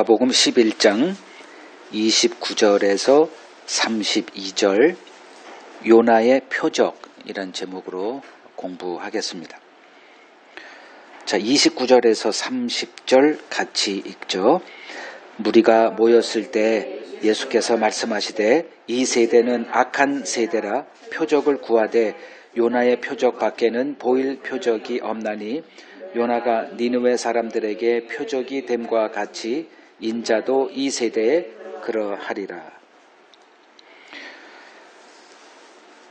누가복음 11장 29절에서 32절 요나의 표적이란 제목으로 공부하겠습니다. 자, 29절에서 30절 같이 읽죠. 무리가 모였을 때 예수께서 말씀하시되 이 세대는 악한 세대라 표적을 구하되 요나의 표적 밖에는 보일 표적이 없나니 요나가 니느웨 사람들에게 표적이 됨과 같이 인자도 이 세대에 그러하리라.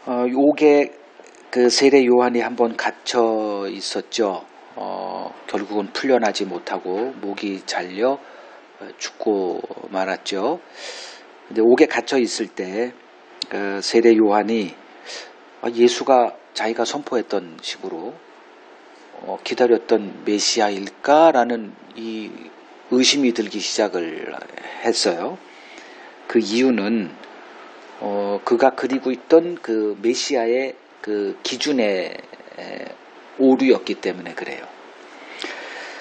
어, 요게 그 세례 요한이 한번 갇혀 있었죠. 어, 결국은 풀려나지 못하고 목이 잘려 어, 죽고 말았죠. 근데 옥에 갇혀 있을 때 그 세례 요한이 아, 예수가 자기가 선포했던 식으로 어, 기다렸던 메시아일까라는 이 의심이 들기 시작을 했어요. 그 이유는 어, 그가 그리고 있던 그 메시아의 그 기준의 오류였기 때문에 그래요.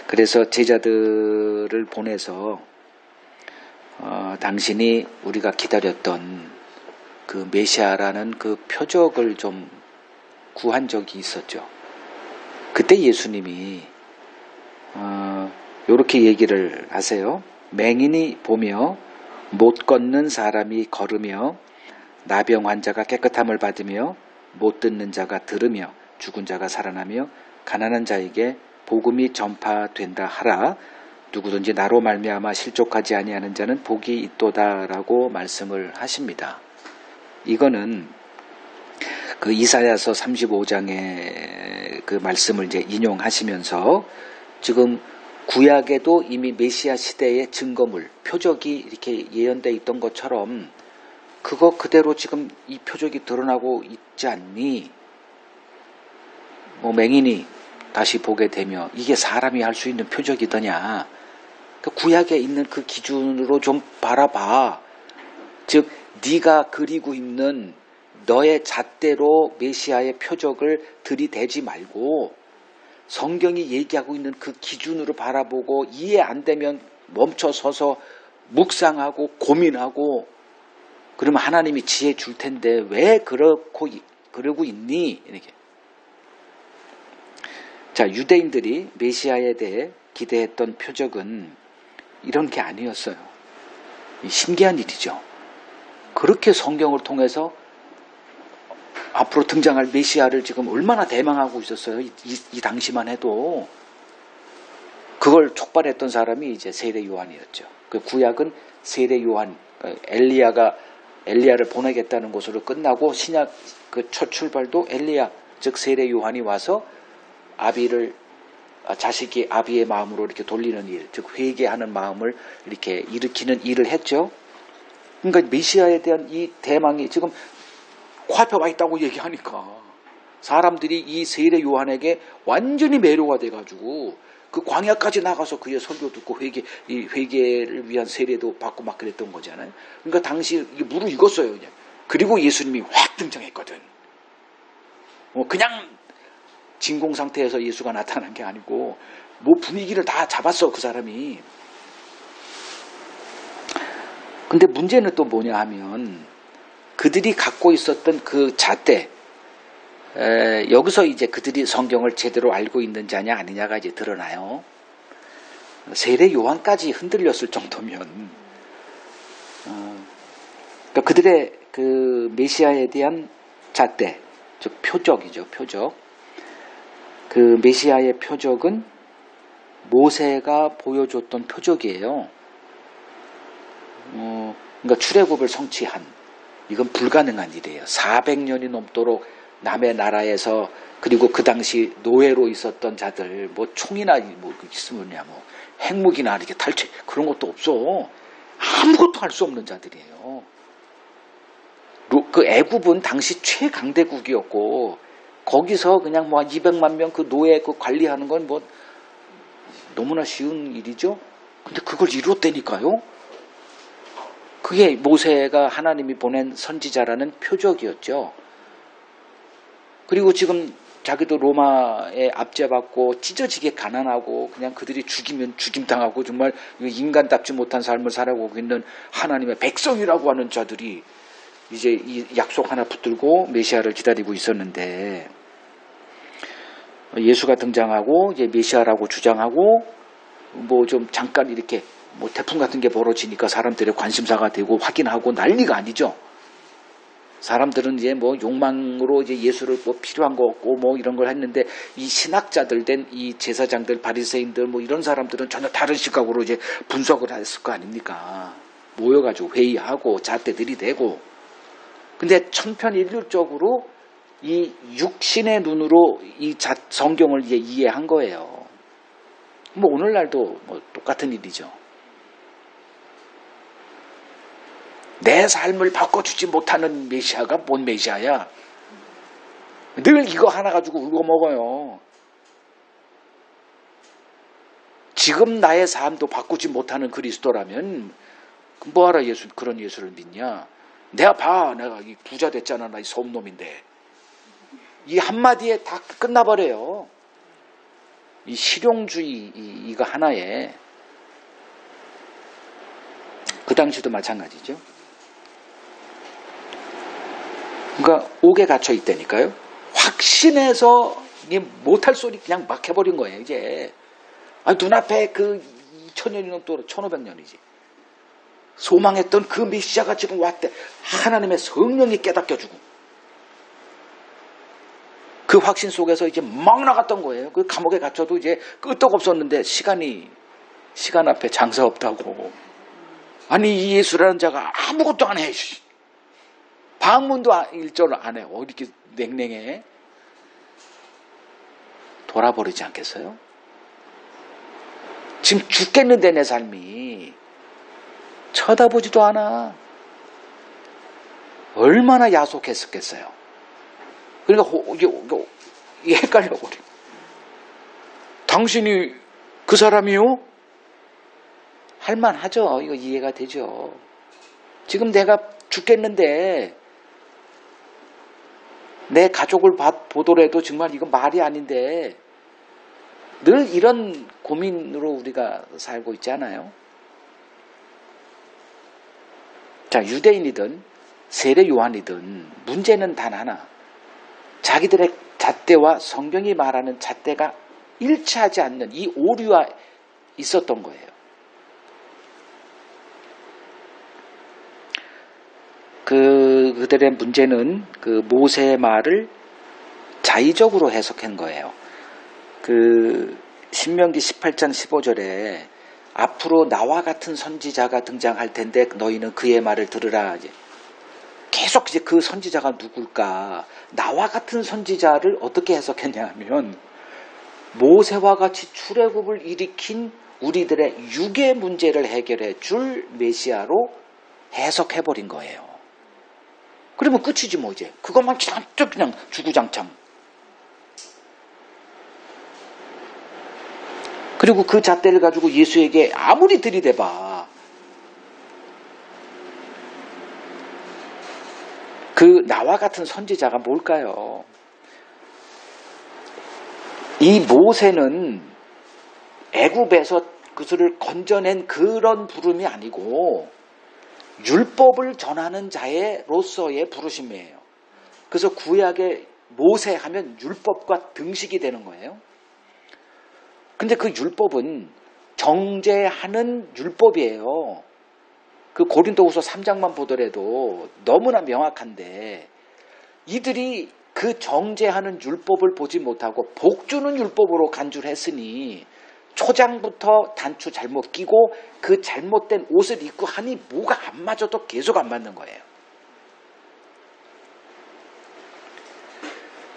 그래서 제자들을 보내서 어, 당신이 우리가 기다렸던 그 메시아라는 그 표적을 좀 구한 적이 있었죠. 그때 예수님이 어, 이렇게 얘기를 하세요. 맹인이 보며 못 걷는 사람이 걸으며 나병 환자가 깨끗함을 받으며 못 듣는 자가 들으며 죽은 자가 살아나며 가난한 자에게 복음이 전파된다 하라 누구든지 나로 말미암아 실족하지 아니하는 자는 복이 있도다라고 말씀을 하십니다. 이거는 그 이사야서 35장의 그 말씀을 이제 인용하시면서 지금 구약에도 이미 메시아 시대의 증거물, 표적이 이렇게 예언되어 있던 것처럼 그거 그대로 지금 이 표적이 드러나고 있지 않니? 뭐 맹인이 다시 보게 되며 이게 사람이 할 수 있는 표적이더냐? 그 구약에 있는 그 기준으로 좀 바라봐. 즉 네가 그리고 있는 너의 잣대로 메시아의 표적을 들이대지 말고 성경이 얘기하고 있는 그 기준으로 바라보고 이해 안 되면 멈춰 서서 묵상하고 고민하고 그러면 하나님이 지혜 줄 텐데 왜 그렇고 그러고 있니? 이렇게. 자, 유대인들이 메시아에 대해 기대했던 표적은 이런 게 아니었어요. 신기한 일이죠. 그렇게 성경을 통해서 앞으로 등장할 메시아를 지금 얼마나 대망하고 있었어요. 이, 이, 이 당시만 해도. 그걸 촉발했던 사람이 이제 세례 요한이었죠. 그 구약은 세례 요한, 그 엘리야가 엘리야를 보내겠다는 것으로 끝나고 신약 그 첫 출발도 엘리야, 즉 세례 요한이 와서 아비를 아, 자식이 아비의 마음으로 이렇게 돌리는 일, 즉 회개하는 마음을 이렇게 일으키는 일을 했죠. 그러니까 메시아에 대한 이 대망이 지금 코앞에 와 있다고 얘기하니까 사람들이 이 세례 요한에게 완전히 매료가 돼가지고 그 광야까지 나가서 그의 설교 듣고 회개, 이 회개를 위한 세례도 받고 막 그랬던 거잖아요. 그러니까 당시 무르익었어요. 그냥. 그리고 예수님이 확 등장했거든. 뭐 그냥 진공 상태에서 예수가 나타난 게 아니고 뭐 분위기를 다 잡았어 그 사람이. 근데 문제는 또 뭐냐 하면 그들이 갖고 있었던 그 잣대, 에, 여기서 이제 그들이 성경을 제대로 알고 있는 자냐 아니냐가 이제 드러나요. 세례 요한까지 흔들렸을 정도면, 어, 그러니까 그들의 그 메시아에 대한 잣대, 즉 표적이죠, 표적. 그 메시아의 표적은 모세가 보여줬던 표적이에요. 어, 그러니까 출애굽을 성취한 이건 불가능한 일이에요. 400년이 넘도록 남의 나라에서 그리고 그 당시 노예로 있었던 자들 뭐 총이나 뭐 있으면야 뭐 핵무기나 이렇게 탈취 그런 것도 없어. 아무것도 할 수 없는 자들이에요. 그 애굽은 당시 최강대국이었고 거기서 그냥 뭐 200만 명 그 노예 그 관리하는 건 뭐 너무나 쉬운 일이죠. 근데 그걸 이뤘다니까요. 그게 모세가 하나님이 보낸 선지자라는 표적이었죠. 그리고 지금 자기도 로마에 압제받고 찢어지게 가난하고 그냥 그들이 죽이면 죽임당하고 정말 인간답지 못한 삶을 살아가고 있는 하나님의 백성이라고 하는 자들이 이제 이 약속 하나 붙들고 메시아를 기다리고 있었는데 예수가 등장하고 이제 메시아라고 주장하고 뭐 좀 잠깐 이렇게 뭐 태풍 같은 게 벌어지니까 사람들의 관심사가 되고 확인하고 난리가 아니죠. 사람들은 이제 뭐 욕망으로 이제 예수를 뭐 필요한 거 없고 뭐 이런 걸 했는데 이 신학자들 된 이 제사장들 바리새인들 뭐 이런 사람들은 전혀 다른 시각으로 이제 분석을 했을 거 아닙니까? 모여가지고 회의하고 잣대 들이대고 근데 천편일률적으로 이 육신의 눈으로 이 자- 성경을 이제 이해한 거예요. 뭐 오늘날도 뭐 똑같은 일이죠. 내 삶을 바꿔주지 못하는 메시아가 뭔 메시아야? 늘 이거 하나 가지고 울고 먹어요. 지금 나의 삶도 바꾸지 못하는 그리스도라면 뭐하러 예수 그런 예수를 믿냐? 내가 봐, 내가 이 부자 됐잖아, 나 이 소음놈인데 이 한마디에 다 끝나버려요. 이 실용주의 이- 이거 하나에 그 당시도 마찬가지죠. 그러니까 옥에 갇혀 있다니까요. 확신해서 못할 소리 그냥 막 해버린 거예요. 이제 아 눈앞에 그 2000년이면 또 1500년이지. 소망했던 그 메시아가 지금 왔대. 하나님의 성령이 깨닫게 주고 그 확신 속에서 이제 막 나갔던 거예요. 그 감옥에 갇혀도 이제 끄떡 없었는데 시간이 시간 앞에 장사 없다고. 아니 이 예수라는 자가 아무것도 안 해. 씨. 방문도 안- 일절 안 해. 어 이렇게 냉랭해. 돌아버리지 않겠어요? 지금 죽겠는데 내 삶이 쳐다보지도 않아. 얼마나 야속했었겠어요. 그러니까 이게 헷갈려 버려. 당신이 그 사람이요? 할만하죠. 이거 이해가 되죠. 지금 내가 죽겠는데 내 가족을 봐- 보더라도 정말 이거 말이 아닌데 늘 이런 고민으로 우리가 살고 있지 않아요? 자, 유대인이든 세례 요한이든 문제는 단 하나. 자기들의 잣대와 성경이 말하는 잣대가 일치하지 않는 이 오류가 있었던 거예요. 그 그들의 문제는 그 모세의 말을 자의적으로 해석한 거예요. 그 신명기 18장 15절에 앞으로 나와 같은 선지자가 등장할 텐데 너희는 그의 말을 들으라. 이제 계속 이제 그 선지자가 누굴까? 나와 같은 선지자를 어떻게 해석했냐 하면 모세와 같이 출애굽을 일으킨 우리들의 육의 문제를 해결해 줄 메시아로 해석해 버린 거예요. 그러면 끝이지 뭐 이제 그것만 잔뜩 그냥 주구장창. 그리고 그 잣대를 가지고 예수에게 아무리 들이대봐. 그 나와 같은 선지자가 뭘까요? 이 모세는 애굽에서 그들을 건져낸 그런 부름이 아니고 율법을 전하는 자의로서의 부르심이에요. 그래서 구약의 모세 하면 율법과 등식이 되는 거예요. 근데 그 율법은 정죄하는 율법이에요. 그 고린도후서 3장만 보더라도 너무나 명확한데 이들이 그 정죄하는 율법을 보지 못하고 복주는 율법으로 간주를 했으니 초장부터 단추 잘못 끼고 그 잘못된 옷을 입고 하니 뭐가 안 맞아도 계속 안 맞는 거예요.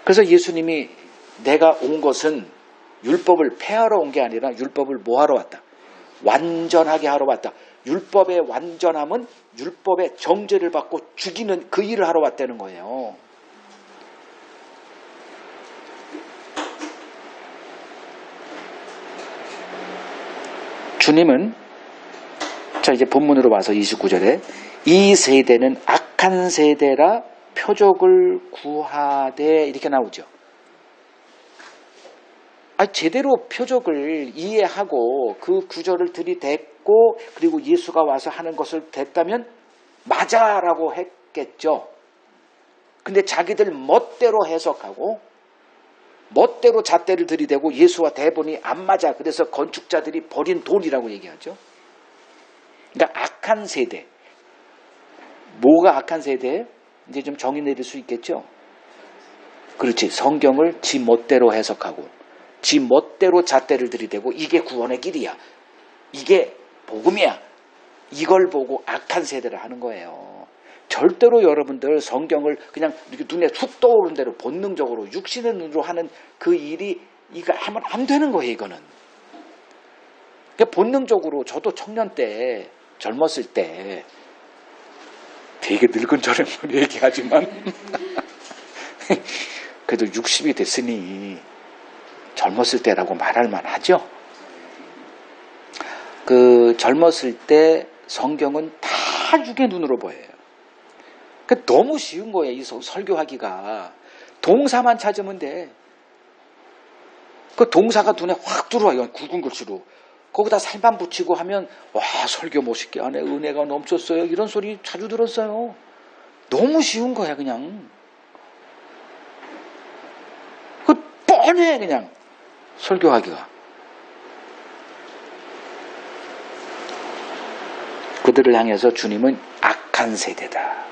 그래서 예수님이 내가 온 것은 율법을 폐하러 온 게 아니라 율법을 뭐하러 왔다? 완전하게 하러 왔다. 율법의 완전함은 율법의 정죄를 받고 죽이는 그 일을 하러 왔다는 거예요. 주님은 자 이제 본문으로 와서 29절에 이 세대는 악한 세대라 표적을 구하되 이렇게 나오죠. 아, 제대로 표적을 이해하고 그 구절을 들이댔고 그리고 예수가 와서 하는 것을 됐다면 맞아라고 했겠죠. 근데 자기들 멋대로 해석하고 멋대로 잣대를 들이대고 예수와 대본이 안 맞아. 그래서 건축자들이 버린 돈이라고 얘기하죠. 그러니까 악한 세대. 뭐가 악한 세대? 이제 좀 정의 내릴 수 있겠죠. 그렇지. 성경을 지 멋대로 해석하고 지 멋대로 잣대를 들이대고 이게 구원의 길이야. 이게 복음이야. 이걸 보고 악한 세대를 하는 거예요. 절대로 여러분들 성경을 그냥 이렇게 눈에 툭 떠오른 대로 본능적으로 육신의 눈으로 하는 그 일이 이거 하면 안 되는 거예요, 이거는. 그러니까 본능적으로 저도 청년 때 젊었을 때 되게 늙은 저런 얘기하지만 그래도 60이 됐으니 젊었을 때라고 말할 만하죠. 그 젊었을 때 성경은 다 육의 눈으로 보여요. 그 너무 쉬운 거예요. 이 설교하기가 동사만 찾으면 돼. 그 동사가 눈에 확 들어와요. 굵은 글씨로. 거기다 살만 붙이고 하면 와 설교 멋있게 하네. 은혜가 넘쳤어요. 이런 소리 자주 들었어요. 너무 쉬운 거야 그냥. 그 뻔해 그냥 설교하기가. 그들을 향해서 주님은 악한 세대다.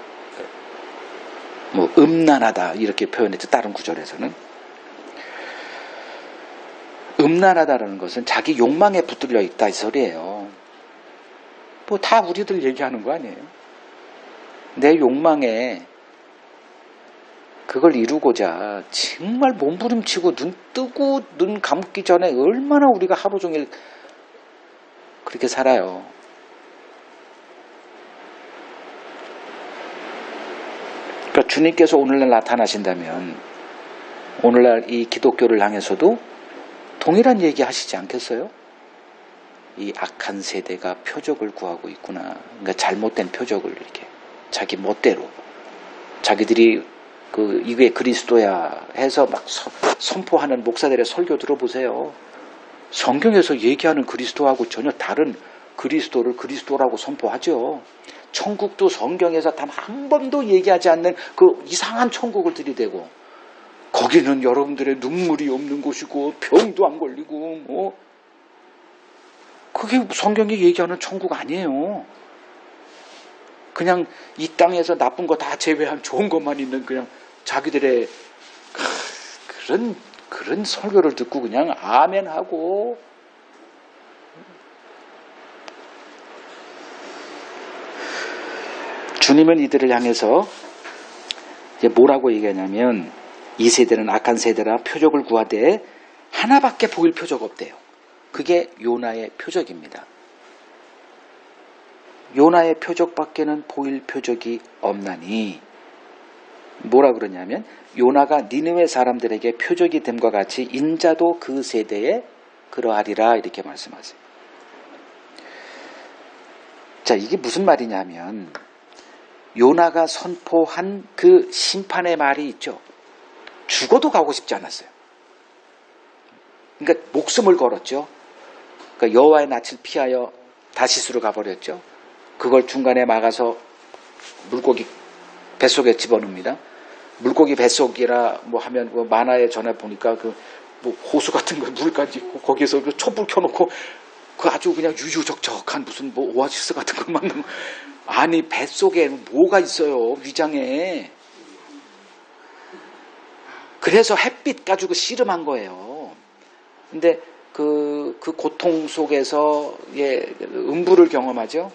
뭐 음란하다 이렇게 표현했죠. 다른 구절에서는. 음란하다라는 것은 자기 욕망에 붙들려 있다 이 소리예요. 뭐 다 우리들 얘기하는 거 아니에요. 내 욕망에 그걸 이루고자 정말 몸부림치고 눈 뜨고 눈 감기 전에 얼마나 우리가 하루 종일 그렇게 살아요. 그러니까 주님께서 오늘날 나타나신다면 오늘날 이 기독교를 향해서도 동일한 얘기 하시지 않겠어요? 이 악한 세대가 표적을 구하고 있구나. 그러니까 잘못된 표적을 이렇게 자기 멋대로 자기들이 그 이게 그리스도야 해서 막 서, 선포하는 목사들의 설교 들어보세요. 성경에서 얘기하는 그리스도하고 전혀 다른 그리스도를 그리스도라고 선포하죠. 천국도 성경에서 단 한 번도 얘기하지 않는 그 이상한 천국을 들이대고 거기는 여러분들의 눈물이 없는 곳이고 병도 안 걸리고 뭐 그게 성경이 얘기하는 천국 아니에요. 그냥 이 땅에서 나쁜 거 다 제외한 좋은 것만 있는 그냥 자기들의 그런 그런 설교를 듣고 그냥 아멘 하고 주님은 이들을 향해서 이제 뭐라고 얘기하냐면 이 세대는 악한 세대라 표적을 구하되 하나밖에 보일 표적 없대요. 그게 요나의 표적입니다. 요나의 표적밖에는 보일 표적이 없나니 뭐라 그러냐면 요나가 니느웨 사람들에게 표적이 됨과 같이 인자도 그 세대에 그러하리라 이렇게 말씀하세요. 자, 이게 무슨 말이냐면 요나가 선포한 그 심판의 말이 있죠. 죽어도 가고 싶지 않았어요. 그러니까 목숨을 걸었죠. 그러니까 여호와의 낯을 피하여 다시스로 가버렸죠. 그걸 중간에 막아서 물고기 뱃속에 집어넣습니다. 물고기 뱃속이라 뭐 하면 뭐 만화에 전에 보니까 그 뭐 호수 같은 거 물까지 있고 거기서 그 촛불 켜놓고 그 아주 그냥 유유적적한 무슨 뭐 오아시스 같은 걸 만든 아니 뱃속에 뭐가 있어요 위장에 그래서 햇빛 가지고 씨름한 거예요. 근데 그, 그 고통 속에서 예, 음부를 경험하죠.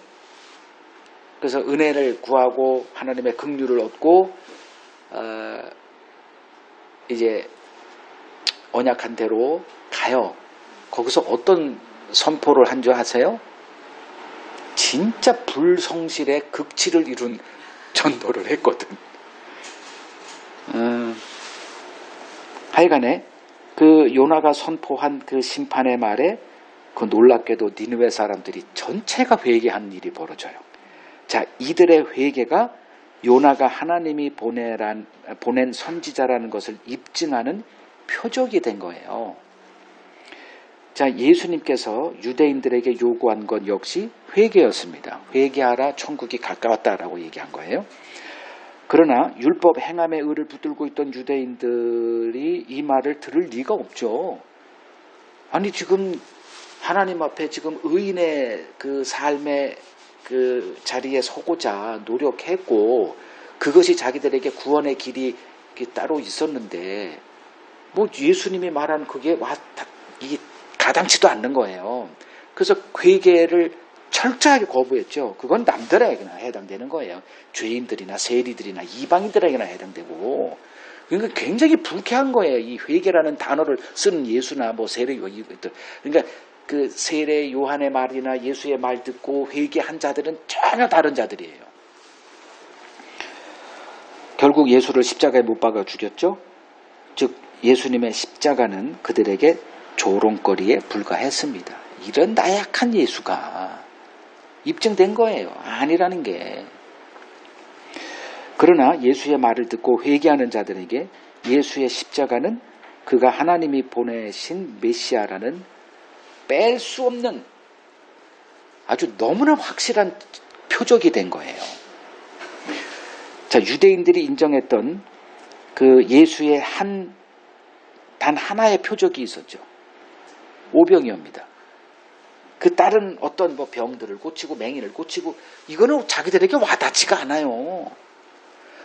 그래서 은혜를 구하고 하나님의 긍휼을 얻고 어, 이제 언약한 대로 가요. 거기서 어떤 선포를 한 줄 아세요? 진짜 불성실의 극치를 이룬 전도를 했거든. 음, 하여간에 그 요나가 선포한 그 심판의 말에 그 놀랍게도 니느웨 사람들이 전체가 회개한 일이 벌어져요. 자, 이들의 회개가 요나가 하나님이 보내란, 보낸 선지자라는 것을 입증하는 표적이 된 거예요. 자, 예수님께서 유대인들에게 요구한 것 역시 회개였습니다. 회개하라 천국이 가까웠다라고 얘기한 거예요. 그러나 율법 행함의 의를 붙들고 있던 유대인들이 이 말을 들을 리가 없죠. 아니 지금 하나님 앞에 지금 의인의 그 삶의 그 자리에 서고자 노력했고 그것이 자기들에게 구원의 길이 따로 있었는데 뭐 예수님이 말한 그게 와 이게 가당치도 않는 거예요. 그래서 회개를 철저하게 거부했죠. 그건 남들에게나 해당되는 거예요. 죄인들이나 세리들이나 이방인들에게나 해당되고. 그러니까 굉장히 불쾌한 거예요. 이 회개라는 단어를 쓰는 예수나 뭐 세례 이것들. 그러니까 그 세례 요한의 말이나 예수의 말 듣고 회개한 자들은 전혀 다른 자들이에요. 결국 예수를 십자가에 못 박아 죽였죠. 즉 예수님의 십자가는 그들에게 조롱거리에 불과했습니다. 이런 나약한 예수가 입증된 거예요. 아니라는 게. 그러나 예수의 말을 듣고 회개하는 자들에게 예수의 십자가는 그가 하나님이 보내신 메시아라는 뺄 수 없는 아주 너무나 확실한 표적이 된 거예요. 자, 유대인들이 인정했던 그 예수의 한, 단 하나의 표적이 있었죠. 오병이옵니다. 그 다른 어떤 뭐 병들을 고치고 맹인을 고치고 이거는 자기들에게 와닿지가 않아요.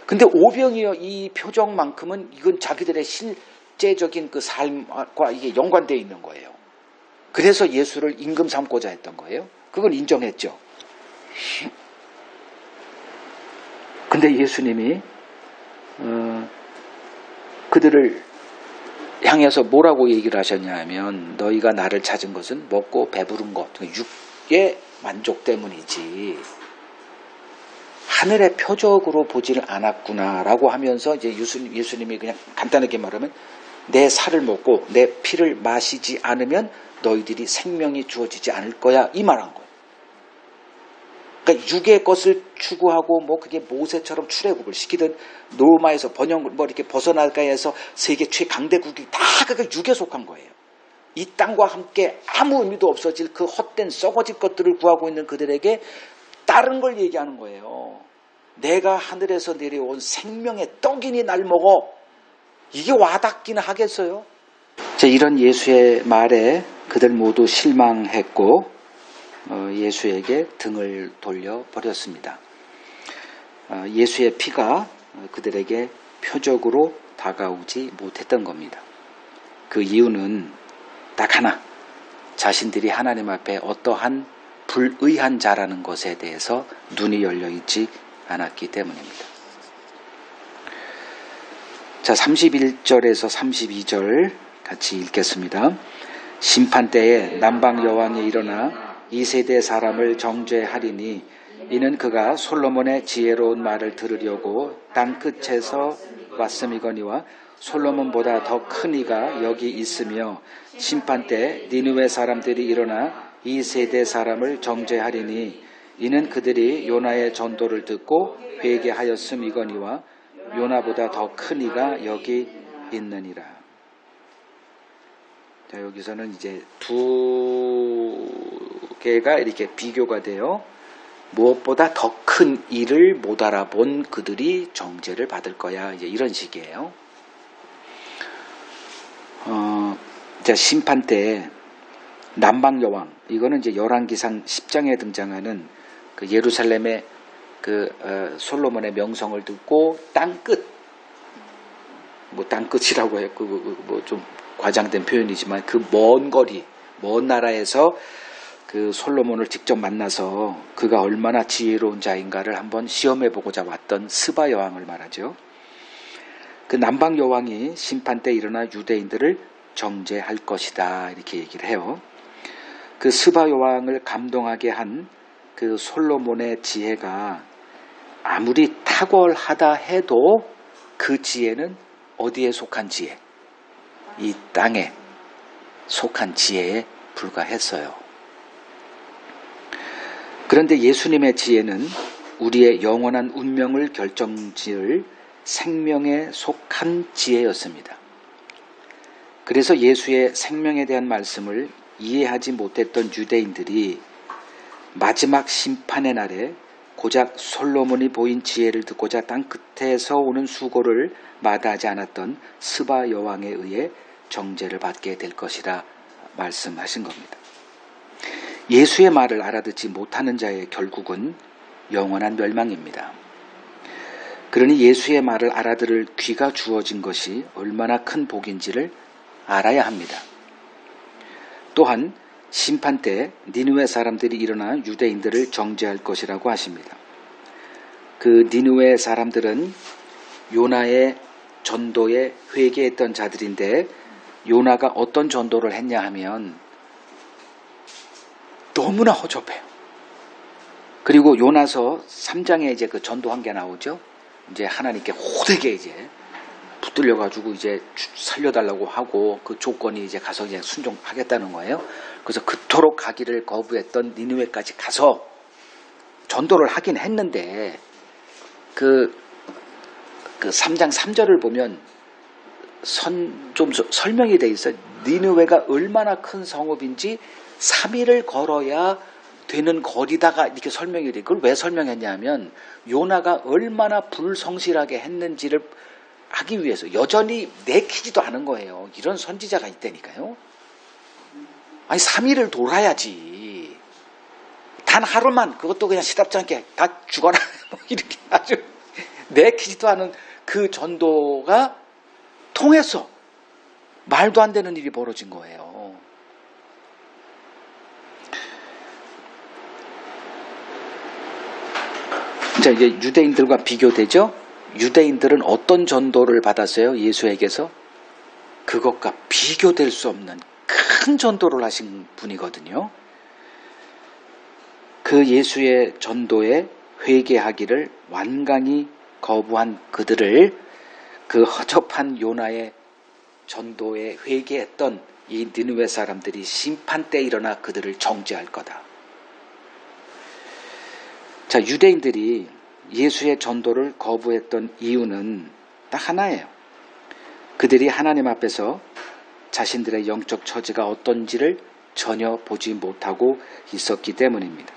근데 오병이어 이 표정만큼은 이건 자기들의 실제적인 그 삶과 이게 연관되어 있는 거예요. 그래서 예수를 임금 삼고자 했던 거예요. 그건 인정했죠. 근데 예수님이 어, 그들을 향해서 뭐라고 얘기를 하셨냐 하면 너희가 나를 찾은 것은 먹고 배부른 것, 육의 만족 때문이지. 하늘의 표적으로 보지를 않았구나라고 하면서 이제 예수님, 예수님이 그냥 간단하게 말하면 내 살을 먹고 내 피를 마시지 않으면 너희들이 생명이 주어지지 않을 거야. 이 말한 거예요. 그러니까 육의 것을 추구하고 뭐 그게 모세처럼 출애굽을 시키든 로마에서 번영 뭐 이렇게 벗어날까 해서 세계 최강대국이 다 그게 육에 속한 거예요. 이 땅과 함께 아무 의미도 없어질 그 헛된 썩어질 것들을 구하고 있는 그들에게 다른 걸 얘기하는 거예요. 내가 하늘에서 내려온 생명의 떡이니 날 먹어. 이게 와닿기는 하겠어요? 자, 이런 예수의 말에 그들 모두 실망했고 어, 예수에게 등을 돌려 버렸습니다. 어, 예수의 피가 그들에게 표적으로 다가오지 못했던 겁니다. 그 이유는 딱 하나. 자신들이 하나님 앞에 어떠한 불의한 자라는 것에 대해서 눈이 열려 있지 않았기 때문입니다. 자, 31절에서 32절 같이 읽겠습니다. 심판 때에 남방 여왕이 일어나 이 세대 사람을 정죄하리니 이는 그가 솔로몬의 지혜로운 말을 들으려고 땅 끝에서 왔음이거니와 솔로몬보다 더 큰 이가 여기 있으며 심판 때 니누의 사람들이 일어나 이 세대 사람을 정죄하리니 이는 그들이 요나의 전도를 듣고 회개하였음이거니와 요나보다 더 큰 이가 여기 있느니라. 자, 여기서는 이제 두 개가 이렇게 비교가 되어 무엇보다 더 큰 일을 못 알아본 그들이 정죄를 받을 거야. 이제 이런 식이에요. 어, 자, 심판 때 남방 여왕, 이거는 이제 열왕기상 10장에 등장하는 그 예루살렘의 그 어, 솔로몬의 명성을 듣고 땅 끝, 뭐 땅끝이라고 해요. 그뭐좀 과장된 표현이지만 그 먼 거리, 먼 나라에서 그 솔로몬을 직접 만나서 그가 얼마나 지혜로운 자인가를 한번 시험해 보고자 왔던 스바 여왕을 말하죠. 그 남방 여왕이 심판 때 일어나 유대인들을 정죄할 것이다 이렇게 얘기를 해요. 그 스바 여왕을 감동하게 한 그 솔로몬의 지혜가 아무리 탁월하다 해도 그 지혜는 어디에 속한 지혜? 이 땅에 속한 지혜에 불과했어요. 그런데 예수님의 지혜는 우리의 영원한 운명을 결정지을 생명에 속한 지혜였습니다. 그래서 예수의 생명에 대한 말씀을 이해하지 못했던 유대인들이 마지막 심판의 날에 고작 솔로몬이 보인 지혜를 듣고자 땅 끝에서 오는 수고를 마다하지 않았던 스바 여왕에 의해 정죄를 받게 될 것이라 말씀하신 겁니다. 예수의 말을 알아듣지 못하는 자의 결국은 영원한 멸망입니다. 그러니 예수의 말을 알아들을 귀가 주어진 것이 얼마나 큰 복인지를 알아야 합니다. 또한 심판 때 니누의 사람들이 일어나 유대인들을 정죄할 것이라고 하십니다. 그 니누의 사람들은 요나의 전도에 회개했던 자들인데 요나가 어떤 전도를 했냐 하면 너무나 허접해요. 그리고 요나서 3장에 이제 그 전도한 게 나오죠. 이제 하나님께 호되게 이제 붙들려 가지고 이제 살려달라고 하고 그 조건이 이제 가서 이제 순종하겠다는 거예요. 그래서 그토록 가기를 거부했던 니누웨까지 가서 전도를 하긴 했는데 그, 그 3장 3절을 보면 선, 좀 설명이 돼 있어요. 니누웨가 얼마나 큰 성읍인지 3일을 걸어야 되는 거리다가 이렇게 설명이 돼. 그걸 왜 설명했냐면 요나가 얼마나 불성실하게 했는지를 하기 위해서 여전히 내키지도 않은 거예요. 이런 선지자가 있다니까요. 아니 3일을 돌아야지. 단 하루만 그것도 그냥 시답지 않게 다 죽어라. 뭐 이렇게 아주 내키지도 않은 그 전도가 통해서 말도 안 되는 일이 벌어진 거예요. 자, 이제 유대인들과 비교되죠? 유대인들은 어떤 전도를 받았어요? 예수에게서? 그것과 비교될 수 없는 큰 전도를 하신 분이거든요. 그 예수의 전도에 회개하기를 완강히 거부한 그들을 그 허접한 요나의 전도에 회개했던 이 느누의 사람들이 심판 때 일어나 그들을 정죄할 거다. 자, 유대인들이 예수의 전도를 거부했던 이유는 딱 하나예요. 그들이 하나님 앞에서 자신들의 영적 처지가 어떤지를 전혀 보지 못하고 있었기 때문입니다.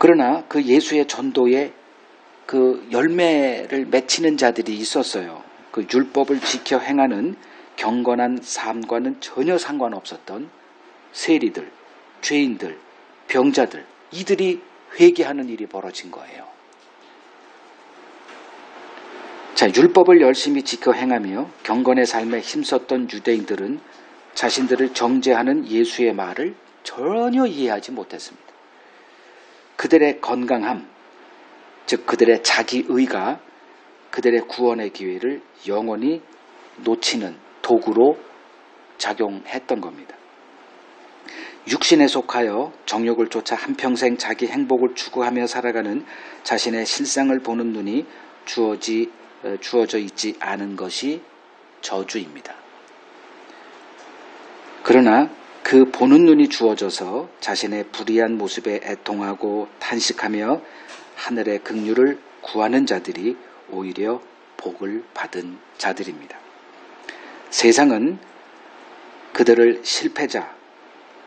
그러나 그 예수의 전도에 그 열매를 맺히는 자들이 있었어요. 그 율법을 지켜 행하는 경건한 삶과는 전혀 상관없었던 세리들, 죄인들, 병자들, 이들이 회개하는 일이 벌어진 거예요. 자, 율법을 열심히 지켜 행하며 경건의 삶에 힘썼던 유대인들은 자신들을 정죄하는 예수의 말을 전혀 이해하지 못했습니다. 그들의 건강함, 즉 그들의 자기의가 그들의 구원의 기회를 영원히 놓치는 도구로 작용했던 겁니다. 육신에 속하여 정욕을 쫓아 한평생 자기 행복을 추구하며 살아가는 자신의 실상을 보는 눈이 주어지, 어, 주어져 있지 않은 것이 저주입니다. 그러나 그 보는 눈이 주어져서 자신의 불의한 모습에 애통하고 탄식하며 하늘의 긍휼을 구하는 자들이 오히려 복을 받은 자들입니다. 세상은 그들을 실패자,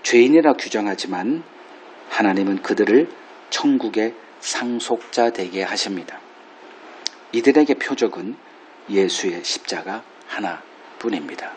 죄인이라 규정하지만 하나님은 그들을 천국의 상속자 되게 하십니다. 이들에게 표적은 예수의 십자가 하나뿐입니다.